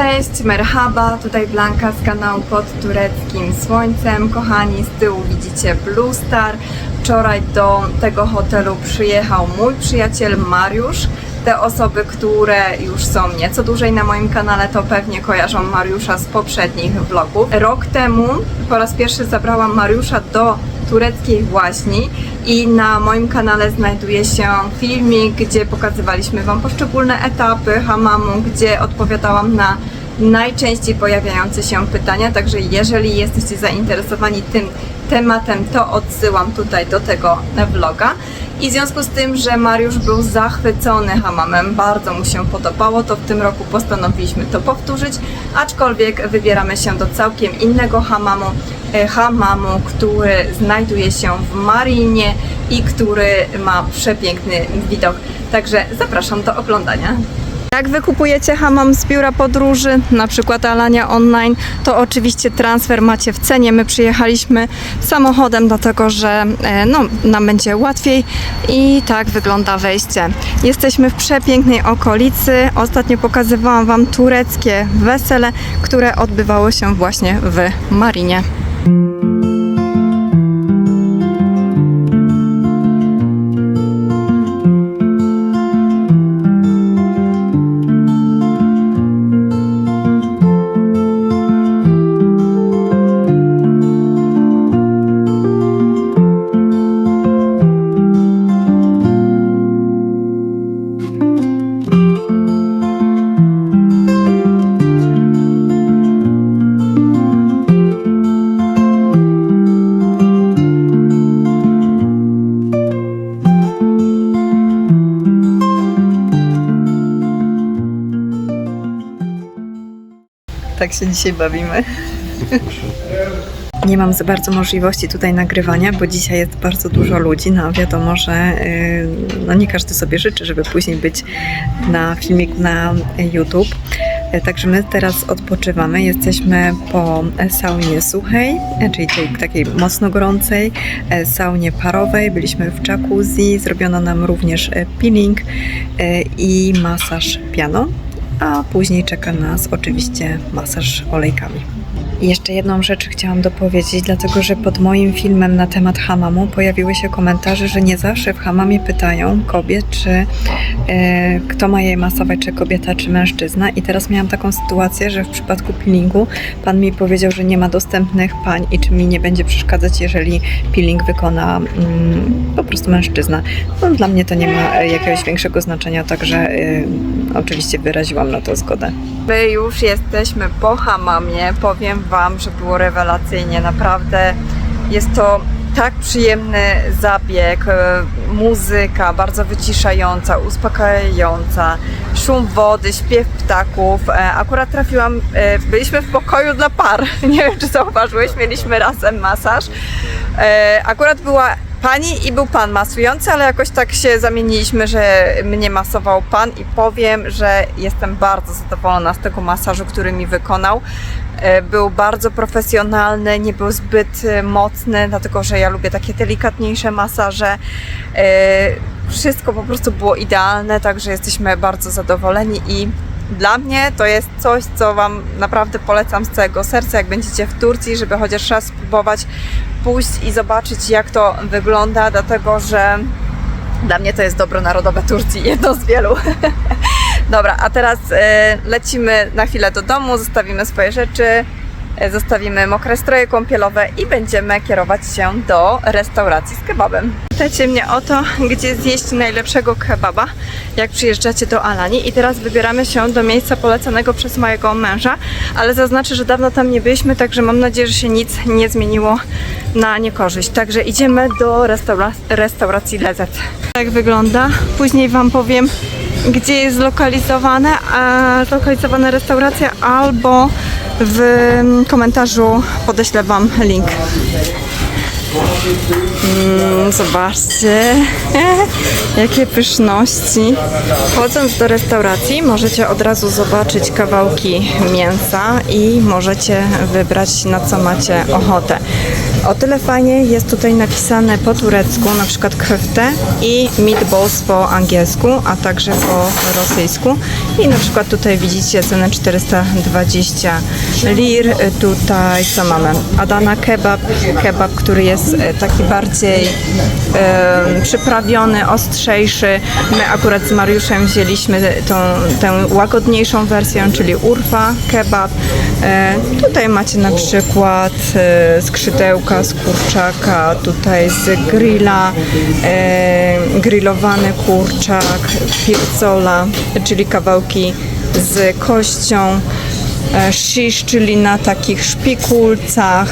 Cześć, merhaba, tutaj Blanka z kanału Pod Tureckim Słońcem. Kochani, z tyłu widzicie Blue Star. Wczoraj do tego hotelu przyjechał mój przyjaciel Mariusz. Te osoby, które już są nieco dłużej na moim kanale, to pewnie kojarzą Mariusza z poprzednich vlogów. Rok temu po raz pierwszy zabrałam Mariusza do tureckiej Łaźni i na moim kanale znajduje się filmik, gdzie pokazywaliśmy Wam poszczególne etapy hamamu, gdzie odpowiadałam na najczęściej pojawiające się pytania, także jeżeli jesteście zainteresowani tym tematem, to odsyłam tutaj do tego vloga. I w związku z tym, że Mariusz był zachwycony hamamem, bardzo mu się podobało, to w tym roku postanowiliśmy to powtórzyć, aczkolwiek wybieramy się do całkiem innego hamamu, e, hamamu, który znajduje się w Marinie i który ma przepiękny widok. Także zapraszam do oglądania. Jak wy kupujecie hamam z biura podróży, na przykład Alania Online, to oczywiście transfer macie w cenie. My przyjechaliśmy samochodem, dlatego że e, no, nam będzie łatwiej i tak wygląda wejście. Jesteśmy w przepięknej okolicy. Ostatnio pokazywałam Wam tureckie wesele, które odbywało się właśnie w Marinie. Tak się dzisiaj bawimy. Nie mam za bardzo możliwości tutaj nagrywania, bo dzisiaj jest bardzo dużo ludzi. No wiadomo, że yy, no nie każdy sobie życzy, żeby później być na filmik na YouTube. Yy, Także my teraz odpoczywamy. Jesteśmy po saunie suchej, e, czyli tej takiej mocno gorącej, e, saunie parowej. Byliśmy w jacuzzi, zrobiono nam również e, peeling e, i masaż pianą a później czeka nas oczywiście masaż olejkami. Jeszcze jedną rzecz chciałam dopowiedzieć, dlatego że pod moim filmem na temat hamamu pojawiły się komentarze, że nie zawsze w hamamie pytają kobiet, czy e, kto ma je masować, czy kobieta, czy mężczyzna. I teraz miałam taką sytuację, że w przypadku peelingu pan mi powiedział, że nie ma dostępnych pań i czy mi nie będzie przeszkadzać, jeżeli peeling wykona mm, po prostu mężczyzna. No, dla mnie to nie ma jakiegoś większego znaczenia, także e, oczywiście wyraziłam na to zgodę. My już jesteśmy po hamamie. Powiem Wam, że było rewelacyjnie. Naprawdę jest to tak przyjemny zabieg. e, Muzyka bardzo wyciszająca, uspokajająca. Szum wody, śpiew ptaków. E, Akurat trafiłam, e, byliśmy w pokoju dla par. Nie wiem, czy zauważyłeś, mieliśmy razem masaż. Akurat była pani i był pan masujący, ale jakoś tak się zamieniliśmy, że mnie masował pan i powiem, że jestem bardzo zadowolona z tego masażu, który mi wykonał. E, Był bardzo profesjonalny, nie był zbyt e, mocny, dlatego że ja lubię takie delikatniejsze masaże. E, Wszystko po prostu było idealne, także jesteśmy bardzo zadowoleni i dla mnie to jest coś, co Wam naprawdę polecam z całego serca, jak będziecie w Turcji, żeby chociaż raz spróbować pójść i zobaczyć, jak to wygląda, dlatego że dla mnie to jest dobro narodowe Turcji, jedno z wielu. Dobra, a teraz e, lecimy na chwilę do domu, zostawimy swoje rzeczy, zostawimy mokre stroje kąpielowe i będziemy kierować się do restauracji z kebabem. Pytacie mnie o to, gdzie zjeść najlepszego kebaba, jak przyjeżdżacie do Alani i teraz wybieramy się do miejsca polecanego przez mojego męża, ale zaznaczę, że dawno tam nie byliśmy, także mam nadzieję, że się nic nie zmieniło na niekorzyść. Także idziemy do restaura- restauracji Lezet. Tak wygląda. Później Wam powiem, gdzie jest zlokalizowane, a zlokalizowana restauracja albo w komentarzu podeślę Wam link. Mm, zobaczcie, jakie pyszności. Wchodząc do restauracji możecie od razu zobaczyć kawałki mięsa i możecie wybrać na co macie ochotę. O tyle fajnie jest tutaj napisane po turecku, na przykład kwefte i meatballs po angielsku, a także po rosyjsku. I na przykład tutaj widzicie cenę 420 lir. Tutaj co mamy? Adana kebab, kebab, który jest e, taki bardziej e, przyprawiony, ostrzejszy. My akurat z Mariuszem wzięliśmy tą, tę łagodniejszą wersję, czyli urfa kebab. E, tutaj macie na przykład e, skrzydełka z kurczaka, tutaj z grilla, e, grillowany kurczak, pirzola, czyli kawałki z kością, e, shish, czyli na takich szpikulcach,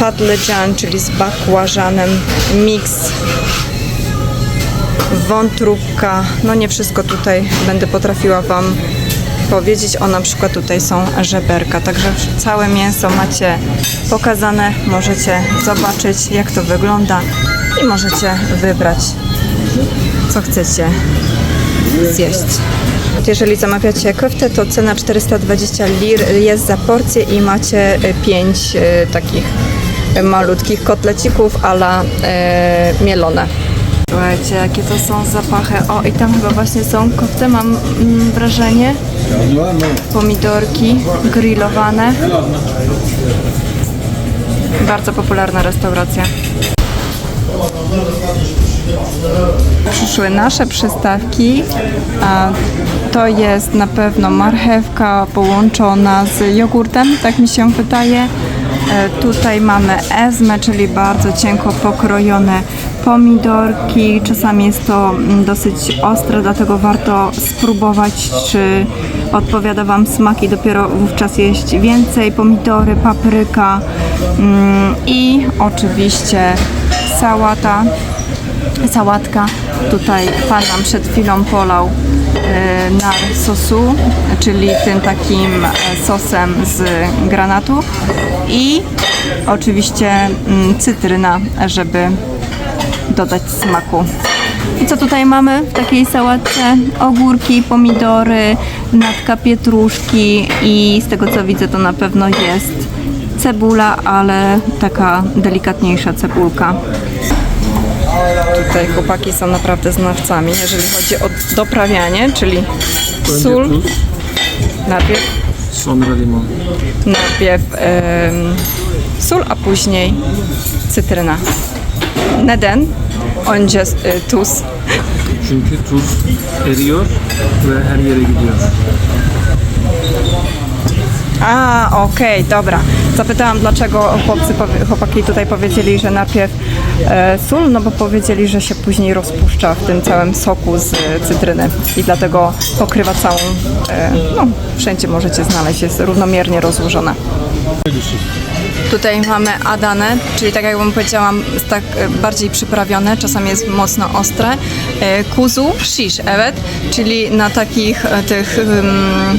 padlejan, czyli z bakłażanem, miks wątróbka. No nie wszystko tutaj będę potrafiła Wam powiedzieć. O na przykład tutaj są żeberka, także całe mięso macie pokazane. Możecie zobaczyć jak to wygląda i możecie wybrać co chcecie zjeść. Jeżeli zamawiacie koftę, to cena 420 lir jest za porcję i macie 5 takich e, malutkich kotlecików ala e, mielone. Słuchajcie, jakie to są zapachy. O, i tam chyba właśnie są kofty, mam mm, wrażenie. Pomidorki grillowane. Bardzo popularna restauracja. Przyszły nasze przystawki. A to jest na pewno marchewka połączona z jogurtem, tak mi się wydaje. E, Tutaj mamy ezmę, czyli bardzo cienko pokrojone pomidorki. Czasami jest to mm, dosyć ostre, dlatego warto spróbować, czy odpowiada Wam smak i dopiero wówczas jeść więcej. Pomidory, papryka mm, i oczywiście sałata sałatka. Tutaj pan nam przed chwilą polał e, nar sosu, czyli tym takim e, sosem z granatu i oczywiście mm, cytryna, żeby dodać smaku. I co tutaj mamy w takiej sałatce? Ogórki, pomidory, natka pietruszki i z tego co widzę to na pewno jest cebula, ale taka delikatniejsza cebulka. Tutaj chłopaki są naprawdę znawcami, jeżeli chodzi o doprawianie, czyli sól. Najpierw, najpierw em, sól, a później cytryna. Neden? Önce e, tuz. Çünkü tuz eriyor ve her yere gidiyor. A, okej, dobra. Zapytałam, dlaczego chłopcy, chłopaki tutaj powiedzieli, że najpierw sól, no bo powiedzieli, że się później rozpuszcza w tym całym soku z e, cytryny i dlatego pokrywa całą, e, no wszędzie możecie znaleźć, jest równomiernie rozłożone. Tutaj mamy adanę, czyli tak jak wam powiedziałam, jest tak e, bardziej przyprawione, czasami jest mocno ostre. E, Kuzu, shish, evet, czyli na takich e, tych um,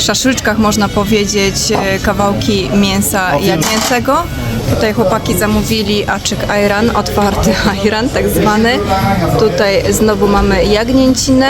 szaszłyczkach można powiedzieć e, kawałki mięsa jagnięcego. Tutaj chłopaki zamówili aczyk ayran, otwarty ayran tak zwany. Tutaj znowu mamy jagnięcinę,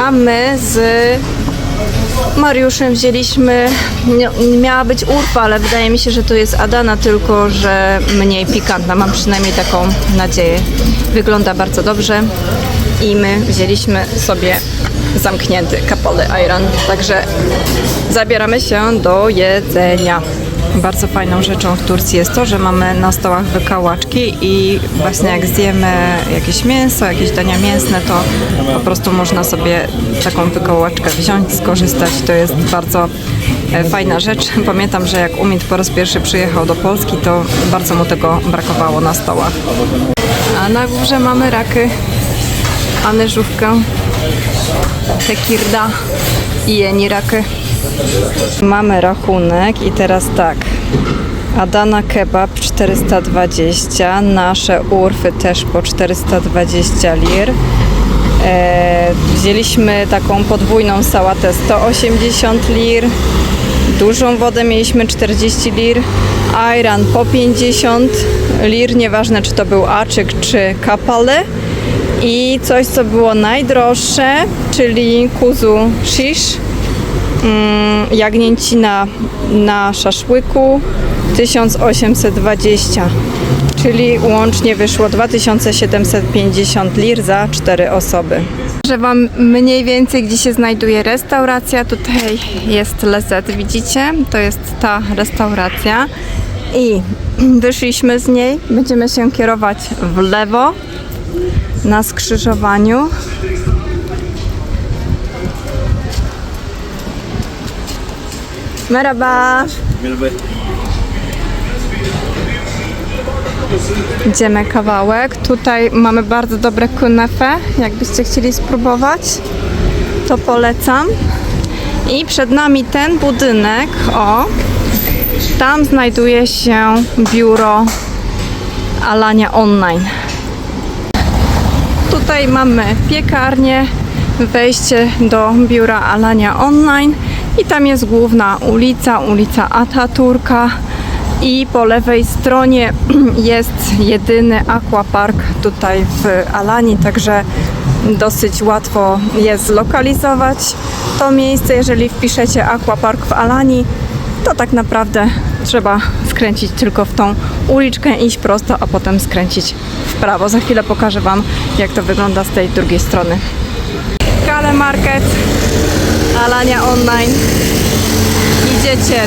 a my z Mariuszem wzięliśmy, miała być urfa, ale wydaje mi się, że to jest Adana, tylko że mniej pikantna. Mam przynajmniej taką nadzieję. Wygląda bardzo dobrze i my wzięliśmy sobie zamknięty kapole Iron. Także zabieramy się do jedzenia. Bardzo fajną rzeczą w Turcji jest to, że mamy na stołach wykałaczki i właśnie jak zjemy jakieś mięso, jakieś dania mięsne, to po prostu można sobie taką wykałaczkę wziąć, skorzystać. To jest bardzo e, fajna rzecz. Pamiętam, że jak Umid po raz pierwszy przyjechał do Polski, to bardzo mu tego brakowało na stołach. A na górze mamy raky, anyżówkę, tekirda i jeni raky. Mamy rachunek i teraz tak. Adana kebab 420, nasze urfy też po 420 lir. E, wzięliśmy taką podwójną sałatę 180 lir, Dużą wodę mieliśmy 40 lir, ayran po 50 lir, nieważne czy to był aczyk czy kapale. I coś, co było najdroższe, czyli kuzu shish, jagnięcina na szaszłyku 1820, czyli łącznie wyszło 2750 lir za 4 osoby. Że Wam mniej więcej, gdzie się znajduje restauracja. Tutaj jest Lezet, widzicie? To jest ta restauracja. I wyszliśmy z niej. Będziemy się kierować w lewo na skrzyżowaniu. Merhaba. Idziemy kawałek. Tutaj mamy bardzo dobre kunefe. Jakbyście chcieli spróbować, to polecam. I przed nami ten budynek. O, tam znajduje się biuro Alania Online. Tutaj mamy piekarnię, wejście do biura Alania Online i tam jest główna ulica, ulica Ataturka i po lewej stronie jest jedyny aquapark tutaj w Alanii, także dosyć łatwo jest zlokalizować to miejsce. Jeżeli wpiszecie aquapark w Alanii, to tak naprawdę trzeba skręcić tylko w tą uliczkę, iść prosto, a potem skręcić w prawo. Za chwilę pokażę Wam, jak to wygląda z tej drugiej strony. Kale Market, Alania Online. Idziecie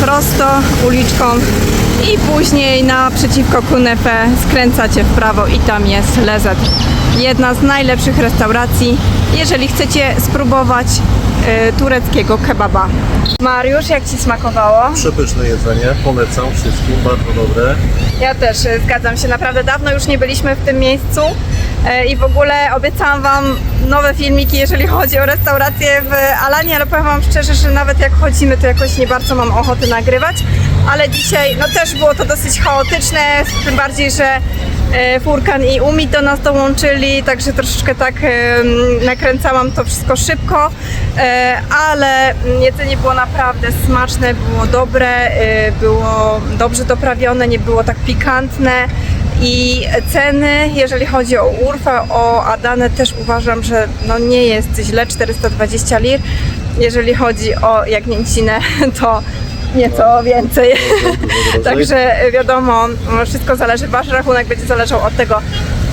prosto uliczką i później naprzeciwko Kunefe skręcacie w prawo i tam jest Lezet. Jedna z najlepszych restauracji, jeżeli chcecie spróbować y, tureckiego kebaba. Mariusz, jak Ci smakowało? Przepyszne jedzenie, polecam wszystkim, bardzo dobre. Ja też e, zgadzam się. Naprawdę dawno już nie byliśmy w tym miejscu e, i w ogóle obiecałam Wam nowe filmiki, jeżeli chodzi o restaurację w Alanii, ale powiem Wam szczerze, że nawet jak chodzimy, to jakoś nie bardzo mam ochoty nagrywać. Ale dzisiaj no też było to dosyć chaotyczne, tym bardziej, że e, Furkan i Umi do nas dołączyli, także troszeczkę tak nakręcałam to wszystko szybko, ale jedzenie było naprawdę smaczne, było dobre, e, było dobrze doprawione, nie było tak pikantne. I ceny, jeżeli chodzi o Urfę, o Adanę też uważam, że no nie jest źle, 420 lir. Jeżeli chodzi o Jagnięcinę, to nieco więcej. Także wiadomo, wszystko zależy, wasz rachunek będzie zależał od tego,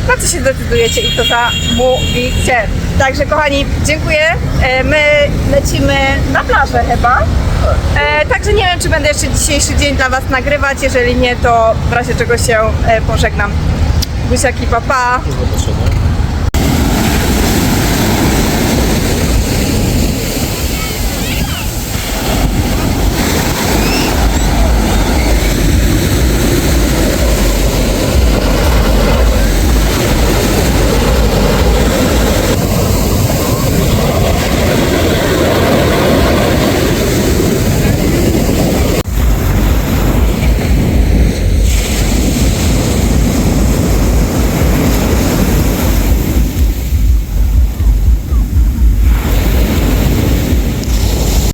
na co się zdecydujecie i to zamówicie. Także kochani, dziękuję. E, My lecimy na plażę chyba. E, także nie wiem, czy będę jeszcze dzisiejszy dzień dla Was nagrywać. Jeżeli nie, to w razie czego się e, pożegnam. Buziaki, papa. Pa.